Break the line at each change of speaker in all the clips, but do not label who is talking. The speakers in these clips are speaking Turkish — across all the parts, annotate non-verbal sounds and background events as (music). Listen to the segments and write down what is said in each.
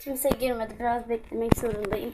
Kimse girmedi. Biraz beklemek zorundayım.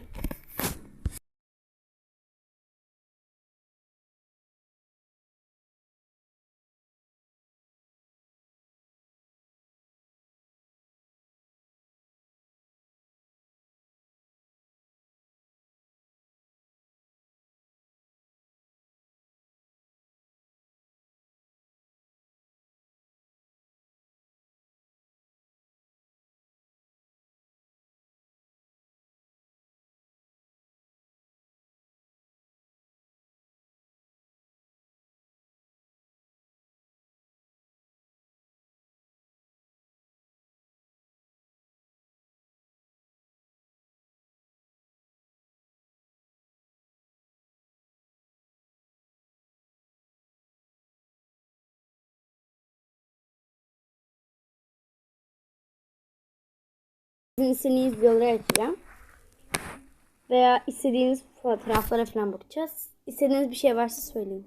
Sizin istediğiniz videoları açacağım. Veya istediğiniz fotoğraflara falan bakacağız. İstediğiniz bir şey varsa söyleyin.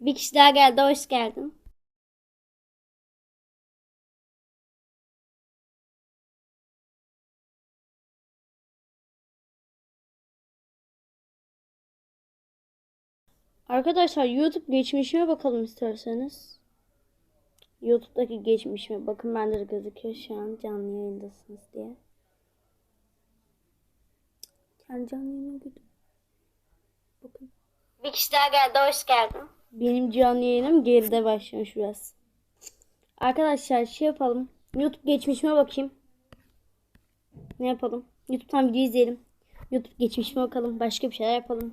Bir kişi daha geldi. Hoş geldin. Arkadaşlar YouTube geçmişime bakalım isterseniz. YouTube'daki geçmişime bakın bende de gözüküyor şu an canlı yayındasınız diye. Kendi canlı yayına girdim. Bakın. Bir kişi daha geldi. Hoş geldin. Benim canlı yayınım geride başlamış biraz. Arkadaşlar şey yapalım. YouTube geçmişime bakayım. Ne yapalım? YouTube'dan video izleyelim. YouTube geçmişime bakalım. Başka bir şeyler yapalım.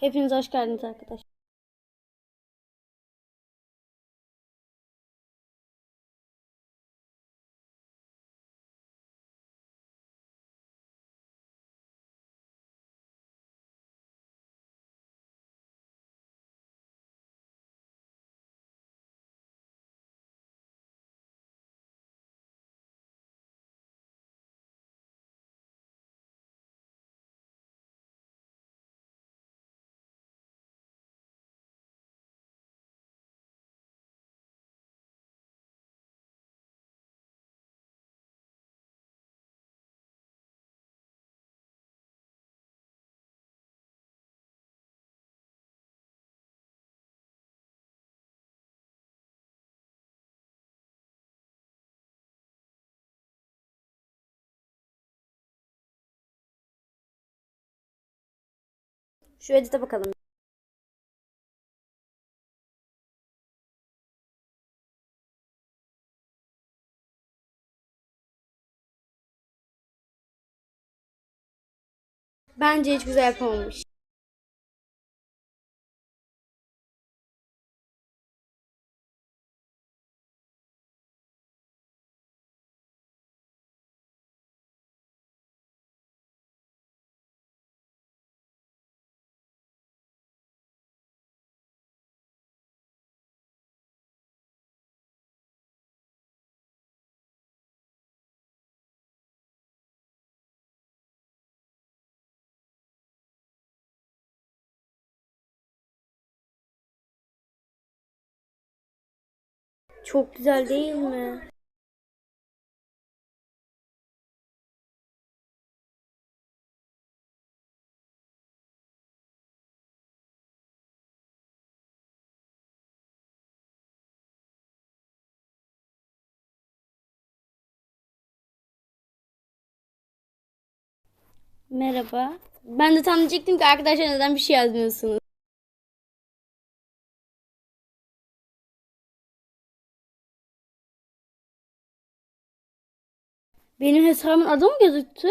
Hepiniz hoş geldiniz arkadaşlar. Şu edite bakalım. Bence hiç güzel yapamamış. Çok güzel değil mi? Merhaba. Ben de tam diyecektim ki arkadaşlar neden bir şey yazmıyorsunuz? Benim hesabımın adı mı gözüktü?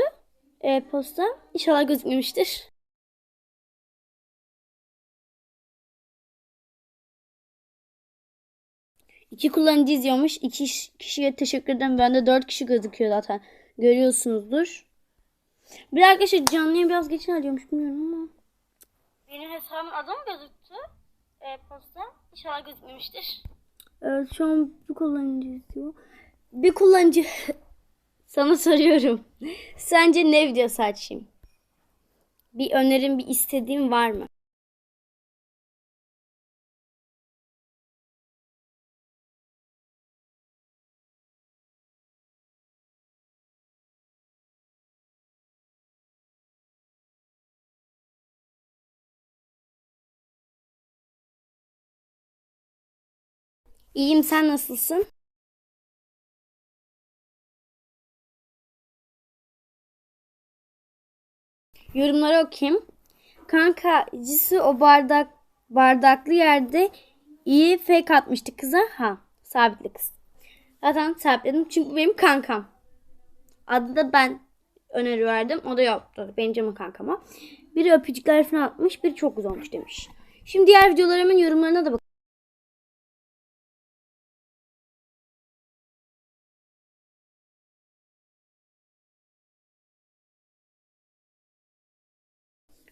E-posta. İnşallah gözükmemiştir. İki kullanıcı izliyormuş. İki kişiye teşekkür ederim. Bende dört kişi gözüküyor zaten. Görüyorsunuzdur. Bir arkadaşlar canlı yayın biraz geç alıyormuş bilmiyorum ama. Benim hesabımın adı mı gözüktü? E-posta. İnşallah gözükmemiştir. Evet şu an bir kullanıcı izliyor. Bir kullanıcı (laughs) sana (laughs) soruyorum. Sence ne videosu açayım? Bir önerim, bir istediğin var mı? İyiyim sen nasılsın? Yorumları okuyayım. Kanka Cisu o bardak bardaklı yerde iyi fake atmıştı kıza. Ha sabitli kız. Zaten sabitledim çünkü benim kankam. Adı da ben öneri verdim. O da yaptı. Benim canım kankama. Biri öpücükler falan atmış. Biri çok güzel olmuş demiş. Şimdi diğer videolarımın yorumlarına da bak.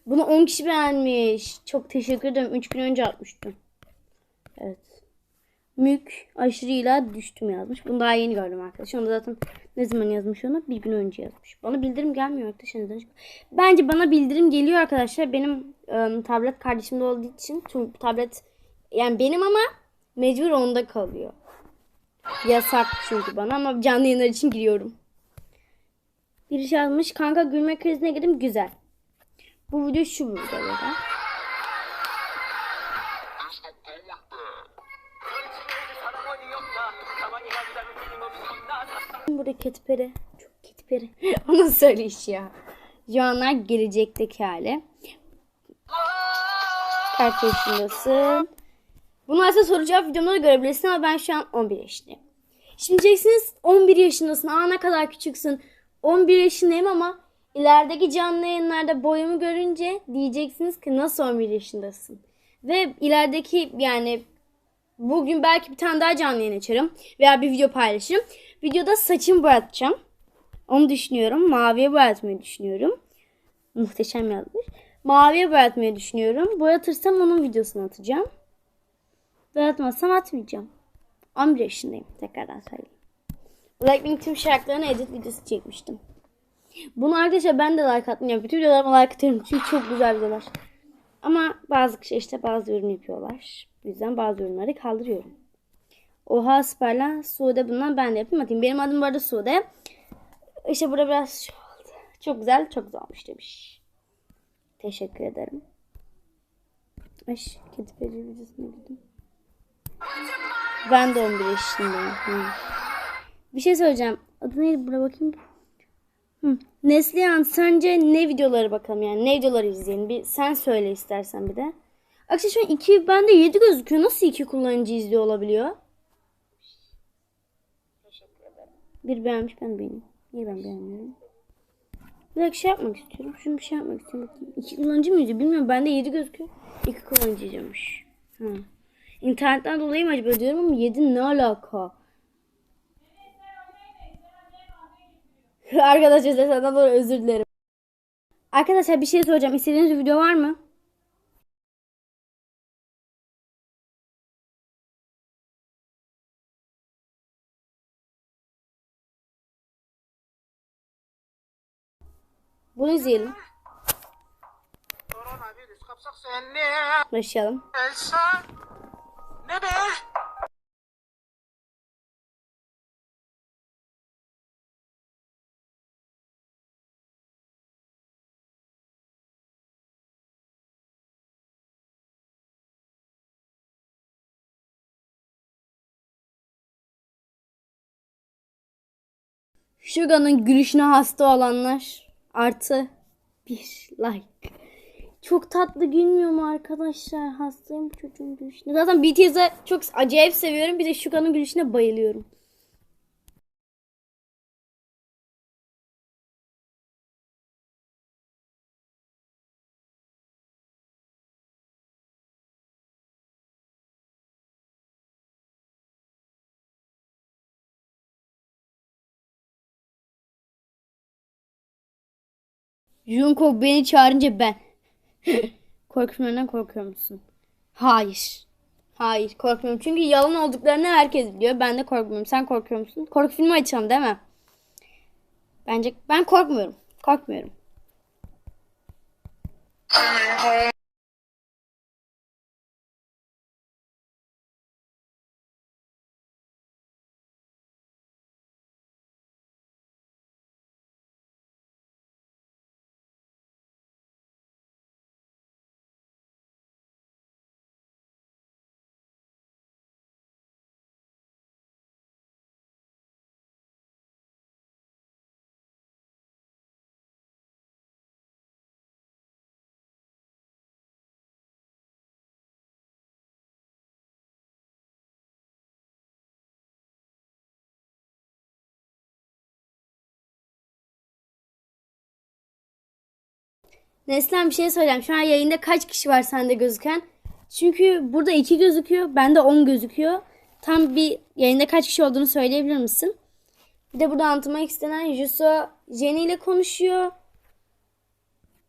Bunu 10 kişi beğenmiş. Çok teşekkür ederim. 3 gün önce atmıştım. Evet. Mük aşırıyla düştüm yazmış. Bunu daha yeni gördüm arkadaşlar. Onu zaten ne zaman yazmış onu? Bir gün önce yazmış. Bana bildirim gelmiyor arkadaşlar. Bence bana bildirim geliyor arkadaşlar. Benim ıı, tablet kardeşimde olduğu için. Çünkü tablet yani benim ama mecbur onda kalıyor. Yasak çünkü bana ama canlı yayınlar için giriyorum. Bir şey yazmış. Kanka gülme krizine girdim. Güzel. Bu video şu videoda. Burada ketiperi. Çok ketiperi. (laughs) Onu söyleyiş ya. Anlar gelecekteki hali. Kaç yaşındasın? Bunu aslında cevap videomda da görebilirsin ama ben şu an 11 yaşındayım. Şimdi diyeceksiniz 11 yaşındasın. Aa ne kadar küçüksün. 11 yaşındayım ama ilerideki canlı yayınlarda boyumu görünce diyeceksiniz ki nasıl 11 yaşındasın. Ve ilerideki yani bugün belki bir tane daha canlı yayın açarım veya bir video paylaşırım. Videoda saçımı boyatacağım. Onu düşünüyorum. Maviye boyatmayı düşünüyorum. Muhteşem yazmış. Maviye boyatmayı düşünüyorum. Boyatırsam onun videosunu atacağım. Boyatmazsam atmayacağım. 11 yaşındayım. Tekrardan söyleyeyim. Blackpink tüm şarkılarını edit videosu çekmiştim. Bunu arkadaşlar ben de like atmıyorum. Bütün videolarıma like atıyorum. Çünkü çok güzel videolar. Ama bazı kişi işte bazı yorum yapıyorlar. Bu yüzden bazı yorumları kaldırıyorum. Oha süperler. Sude bundan ben de yapayım atayım. Benim adım bu arada Sude. İşte burada biraz şu oldu. Çok güzel, çok güzel olmuş demiş. Teşekkür ederim. Ay kedi peri videosuna gittim. Ben de 11 yaşındayım. Hı. Bir şey söyleyeceğim. Adı neydi? Buraya bakayım. Hı. Neslihan sence ne videoları bakalım yani ne videoları izleyelim bir sen söyle istersen bir de. Akşam şu an iki bende 7 gözüküyor. Nasıl iki kullanıcı izliyor olabiliyor? Bir beğenmiş ben beğeneyim. Niye ben beğenmiyorum? Bir dakika şey yapmak istiyorum. Şunu bir şey yapmak istiyorum. Bakayım. İki kullanıcı mı izliyor? Bilmiyorum. Bende 7 gözüküyor. İki kullanıcı izliyormuş. Ha. İnternetten dolayı mı acaba diyorum ama 7 ne alaka? (laughs) Arkadaşlar senden dolayı özür dilerim. Arkadaşlar bir şey soracağım. İstediğiniz bir video var mı? Bunu izleyelim. Başlayalım.
Elsa. Ne be?
Shuga'nın gülüşüne hasta olanlar artı bir like. Çok tatlı gülmüyor mu arkadaşlar? Hastayım bu çocuğun gülüşüne. Zaten BTS'i çok acayip seviyorum. Bir de Shuga'nın gülüşüne bayılıyorum. Jungkook beni çağırınca ben. (laughs) Filmlerinden korkuyor musun? Hayır. Hayır korkmuyorum. Çünkü yalan olduklarını herkes biliyor. Ben de korkmuyorum. Sen korkuyor musun? Korku filmi açalım değil mi? Bence ben korkmuyorum. Korkmuyorum. Neslihan bir şey söyleyeceğim. Şu an yayında kaç kişi var sende gözüken? Çünkü burada iki gözüküyor. Bende 10 gözüküyor. Tam bir yayında kaç kişi olduğunu söyleyebilir misin? Bir de burada anlatmak istenen Juso Jenny ile konuşuyor.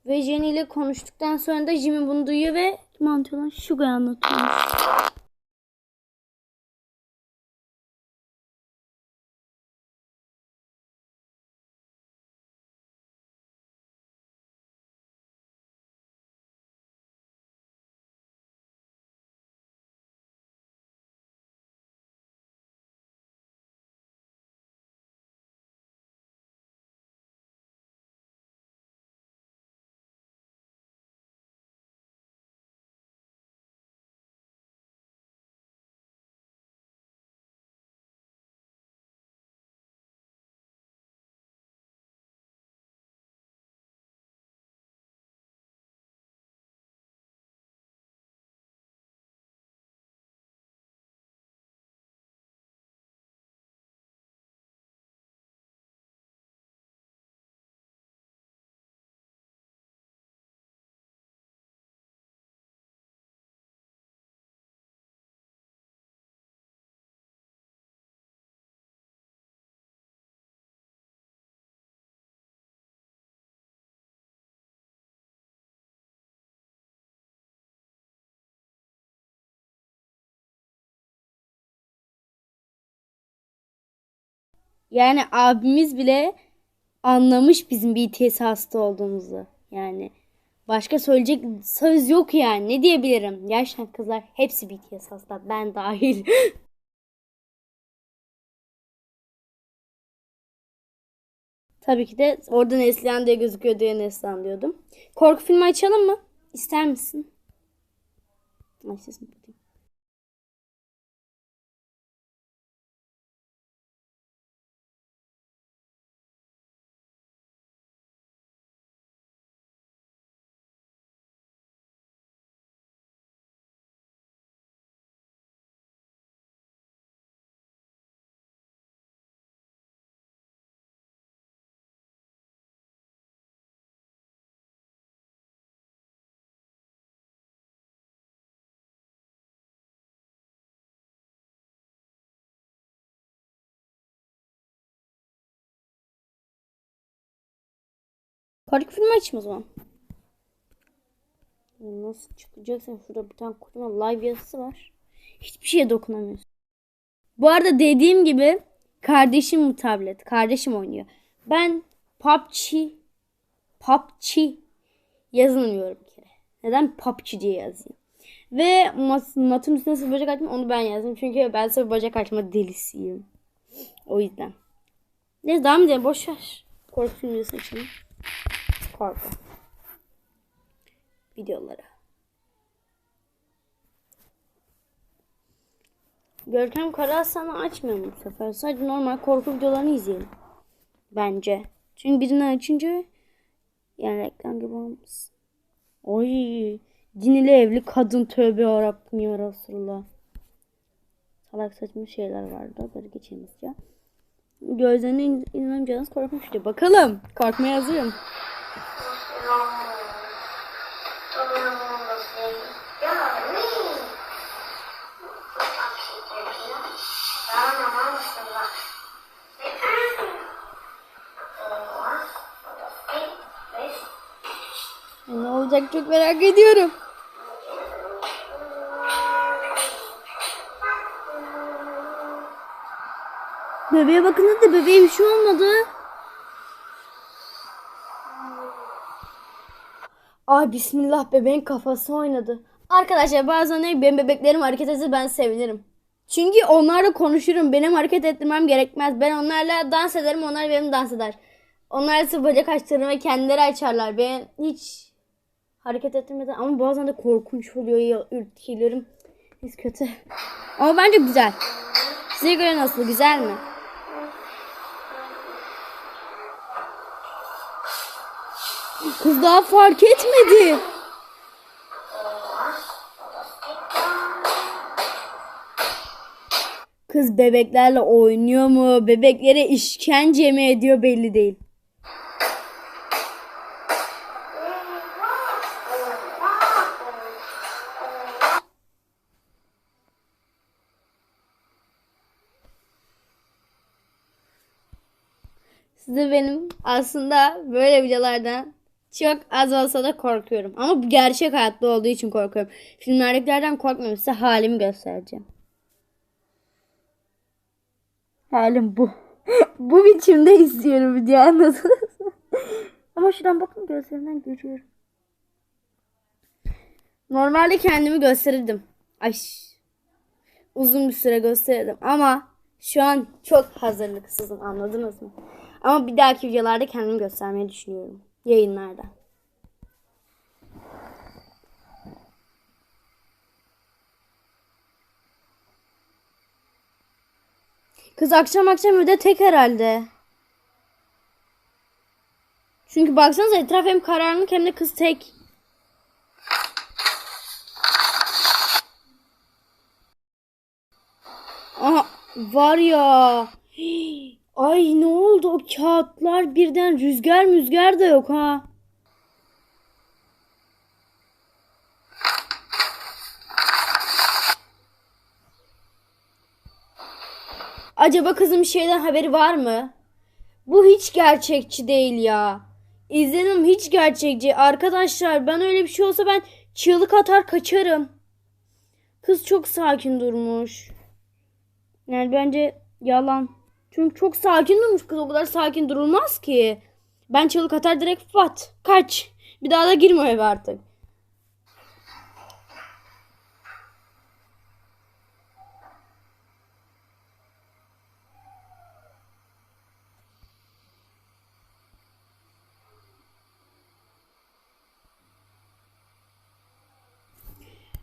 Ve Jenny ile konuştuktan sonra da Jimmy bunu duyuyor ve lan? Sugar anlatıyor. Yani abimiz bile anlamış bizim BTS hasta olduğumuzu. Yani başka söyleyecek söz yok yani. Ne diyebilirim? Gerçekten kızlar hepsi BTS hasta. Ben dahil. (laughs) Tabii ki de orada Neslihan diye gözüküyor diye Neslihan diyordum. Korku filmi açalım mı? İster misin? Ay sesimi Korku filmi açayım o zaman. Nasıl çıkacaksın? Şurada bir tane kocaman live yazısı var. Hiçbir şeye dokunamıyorsun. Bu arada dediğim gibi kardeşim bu tablet. Kardeşim oynuyor. Ben PUBG PUBG yazılmıyorum bir kere. Neden PUBG diye yazayım? Ve mat, matın üstüne sıfır bacak açtım onu ben yazdım. Çünkü ben sıfır bacak açma delisiyim. O yüzden. Neyse devam edelim. Boş ver. Korku filmi seçelim. Korku. Videoları. Görkem Karahasan'ı açmıyorum bu sefer. Sadece normal korku videolarını izleyelim. Bence. Çünkü birini açınca yani reklam gibi olmaz. Oy. Cinili evli kadın tövbe yarabbim ya Resulallah. Salak saçma şeyler vardı. Böyle geçelim ya. Gözlerine in inanamayacağınız korkmuştu. Bakalım. Korkmaya hazırım. Ne olacak çok merak ediyorum. Bebeğe bakın hadi bebeğe bir şey olmadı. Ay bismillah bebeğin kafası oynadı. Arkadaşlar bazen benim bebeklerim hareket etse ben sevinirim. Çünkü onlarla konuşurum. Benim hareket ettirmem gerekmez. Ben onlarla dans ederim. Onlar benim dans eder. Onlar sırf bacak açtırır ve kendileri açarlar. Ben hiç hareket ettirmeden ama bazen de korkunç oluyor ya ürkülerim. Hiç kötü. Ama bence güzel. Size göre nasıl? Güzel mi? Kız daha fark etmedi. Kız bebeklerle oynuyor mu? Bebeklere işkence mi ediyor belli değil. Size benim aslında böyle videolardan çok az olsa da korkuyorum. Ama bu gerçek hayatta olduğu için korkuyorum. Filmlerdekilerden korkmuyorum. Size halimi göstereceğim. Halim bu. (laughs) bu biçimde istiyorum video anladınız? (laughs) Ama şuradan bakın gözlerimden görüyorum. Normalde kendimi gösterirdim. Ay. Uzun bir süre gösterirdim ama şu an çok hazırlıksızım anladınız mı? Ama bir dahaki videolarda kendimi göstermeyi düşünüyorum. Yayınlarda. Kız akşam akşam evde tek herhalde. Çünkü baksanıza etraf hem karanlık hem de kız tek. Aha var ya. Ay ne oldu o kağıtlar birden rüzgar müzgar da yok ha. Acaba kızın bir şeyden haberi var mı? Bu hiç gerçekçi değil ya. İzledim hiç gerçekçi. Arkadaşlar ben öyle bir şey olsa ben çığlık atar kaçarım. Kız çok sakin durmuş. Yani bence yalan. Çünkü çok sakin durmuş kız. O kadar sakin durulmaz ki. Ben çığlık atar direkt pat. Kaç. Bir daha da girme eve artık.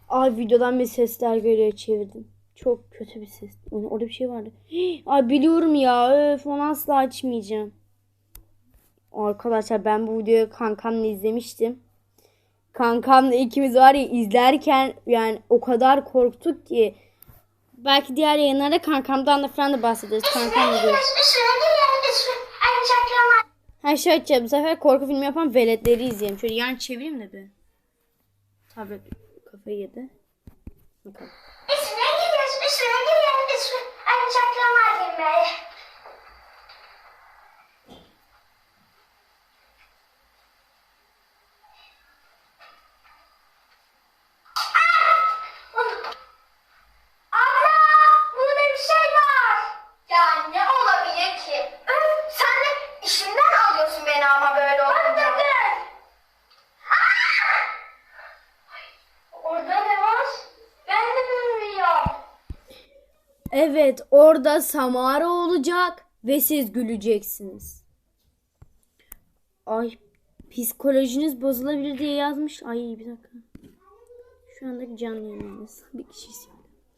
Ay videodan bir sesler geliyor çevirdim. Çok kötü bir ses. Orada bir şey vardı. (gasps) Ay biliyorum ya. Öf onu asla açmayacağım. Arkadaşlar ben bu videoyu kankamla izlemiştim. Kankamla ikimiz var ya izlerken yani o kadar korktuk ki. Belki diğer yayınlarda kankamdan da falan da bahsederiz. Kankam diyoruz. Ha şey açacağım. Bu sefer korku filmi yapan veletleri izleyelim. Şöyle yan çevireyim de bir. Tablet kafayı yedi. Bakalım.
Üstüne gidiyoruz, üstüne gidiyoruz, üstüne. Ay saklamayayım ben. Abla, burada bir şey var. Ya ne olabilir ki? Öf, sen de işimden alıyorsun beni ama böyle olunca. Orada ne var? Ben de bilmiyorum.
Evet orada Samara olacak ve siz güleceksiniz. Ay psikolojiniz bozulabilir diye yazmış. Ay bir dakika. Şu andaki canlı yayınımız. Bir kişi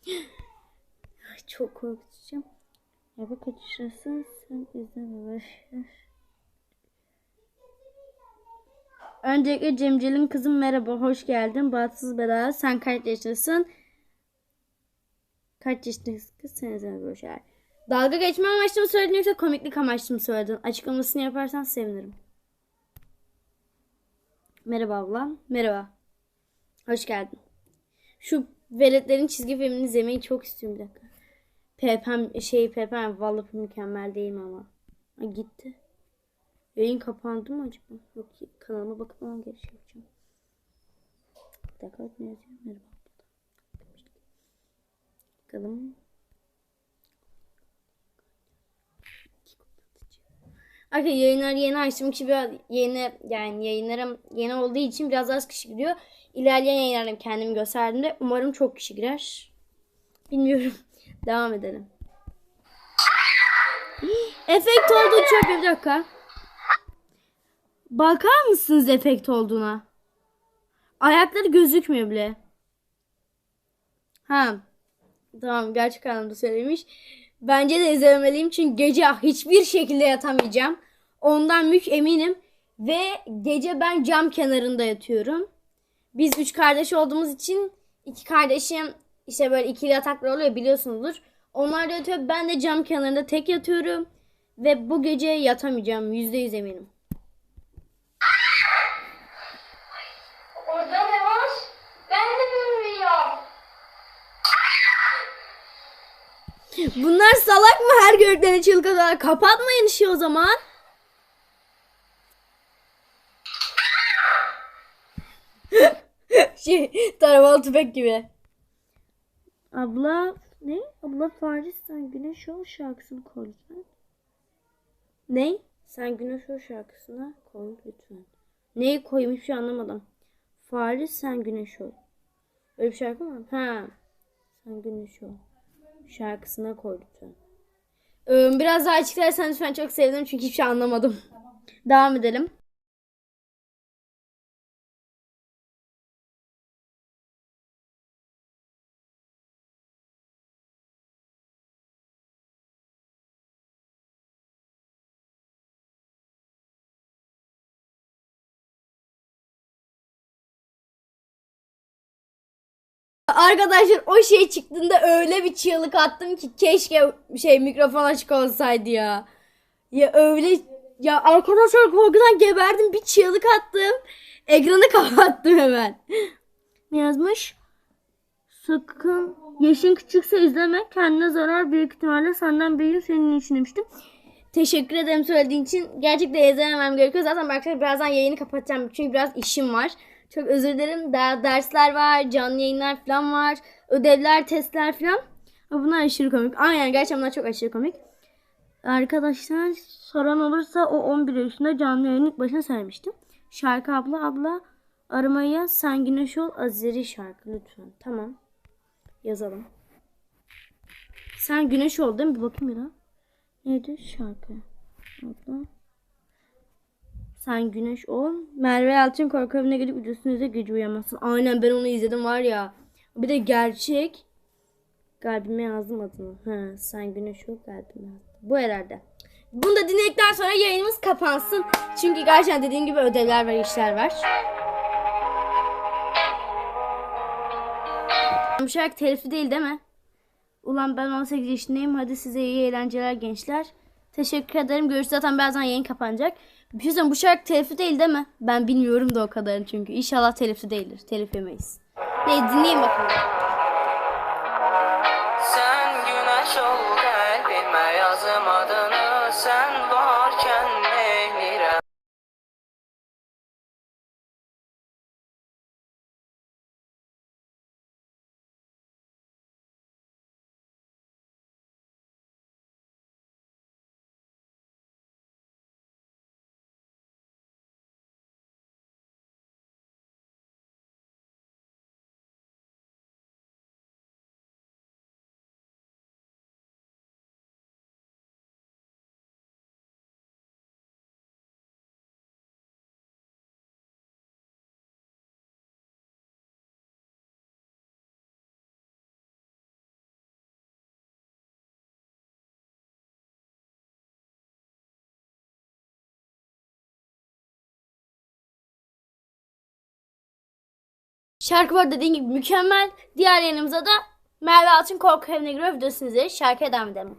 (gasps) çok korkutucu. Ya bak yaşındasın sen izleme başlar. Öncelikle Cemcil'in kızım merhaba hoş geldin. Bahtsız Bela sen kaç yaşındasın? Kaç yaşındasın kız sen izleme başlar. Dalga geçme amaçlı mı söyledin yoksa komiklik amaçlı mı söyledin? Açıklamasını yaparsan sevinirim. Merhaba ablam. Merhaba. Hoş geldin. Şu veletlerin çizgi filmini izlemeyi çok istiyorum bir dakika. Pepem şey Pepem vallahi mükemmel değil mi ama. Ha, gitti. Yayın kapandı mı acaba? Yok kanalıma bakıp hemen giriş yapacağım. Bir dakika ne yazıyor? Merhaba. Bakalım. Arkadaşlar yayınlar yeni açtım ki biraz yeni yani yayınlarım yeni olduğu için biraz az kişi giriyor. İlerleyen yayınlarım kendimi gösterdiğimde umarım çok kişi girer. Bilmiyorum. (laughs) Devam edelim. Efekt oldu çok bir dakika. Bakar mısınız efekt olduğuna? Ayakları gözükmüyor bile. Ha. Tamam gerçek anlamda söylemiş. Bence de izlemeliyim çünkü gece hiçbir şekilde yatamayacağım. Ondan mük eminim. Ve gece ben cam kenarında yatıyorum. Biz üç kardeş olduğumuz için iki kardeşim işte böyle ikili yataklar oluyor biliyorsunuzdur. Onlar da yatıyor. Ben de cam kenarında tek yatıyorum. Ve bu gece yatamayacağım. Yüzde yüz eminim.
Orada ne var? Ben de bilmiyorum.
Bunlar salak mı her çığlık atıyorlar? Kapatmayın işi o zaman. şey taramalı tüfek gibi. Abla ne? Abla Paris sen Güneş Ol şarkısını koy lütfen. Ne? Sen Güneş Ol şarkısına koy lütfen. Neyi koyayım hiçbir şey anlamadım. Faris sen Güneş Ol. Öyle bir şarkı mı? Ha. Sen Güneş Ol şarkısına koy lütfen. Ee, biraz daha açıklarsan lütfen çok sevdim çünkü hiçbir şey anlamadım. Devam edelim. Arkadaşlar o şey çıktığında öyle bir çığlık attım ki keşke şey mikrofon açık olsaydı ya. Ya öyle ya arkadaşlar korkudan geberdim bir çığlık attım. Ekranı (laughs) kapattım hemen. Ne yazmış? Sakın yaşın küçükse izleme kendine zarar büyük ihtimalle senden büyüğüm senin için demiştim. Teşekkür ederim söylediğin için. Gerçekten izlememem gerekiyor. Zaten arkadaşlar birazdan yayını kapatacağım. Çünkü biraz işim var. Çok özür dilerim. Daha dersler var, canlı yayınlar falan var. Ödevler, testler falan. Ama bunlar aşırı komik. Aynen gerçekten bunlar çok aşırı komik. Arkadaşlar soran olursa o 11 yaşında canlı yayının ilk başına söylemiştim. Şarkı abla abla aramaya sen güneş ol Azeri şarkı lütfen. Tamam. Yazalım. Sen güneş ol değil mi? Bir bakayım ya. Neydi şarkı? Abla. Sen güneş ol. Merve Yalçın korku evine gidip ücretsizde gece uyuyamazsın. Aynen ben onu izledim var ya. Bir de gerçek. Kalbime yazdım adını. Ha, sen güneş ol kalbime yazdım. Bu herhalde. Bunu da dinledikten sonra yayınımız kapansın. Çünkü gerçekten dediğim gibi ödevler var, işler var. Bu şarkı telifli değil değil mi? Ulan ben 18 yaşındayım. Hadi size iyi eğlenceler gençler. Teşekkür ederim. Görüşürüz. Zaten birazdan yayın kapanacak. Bir şey bu şarkı telifli değil değil mi? Ben bilmiyorum da o kadarını çünkü. İnşallah telifli değildir. Telif yemeyiz. Ne dinleyin bakalım.
Sen güneş ol kalbime yazım adını Sen
Şarkı var dediğim gibi mükemmel. Diğer yanımıza da Merve Altın Korku Evine giriyor videosunu izleyip şarkıya devam edelim.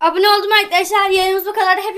Abone oldum arkadaşlar. Yayınımız bu kadar. Hepiniz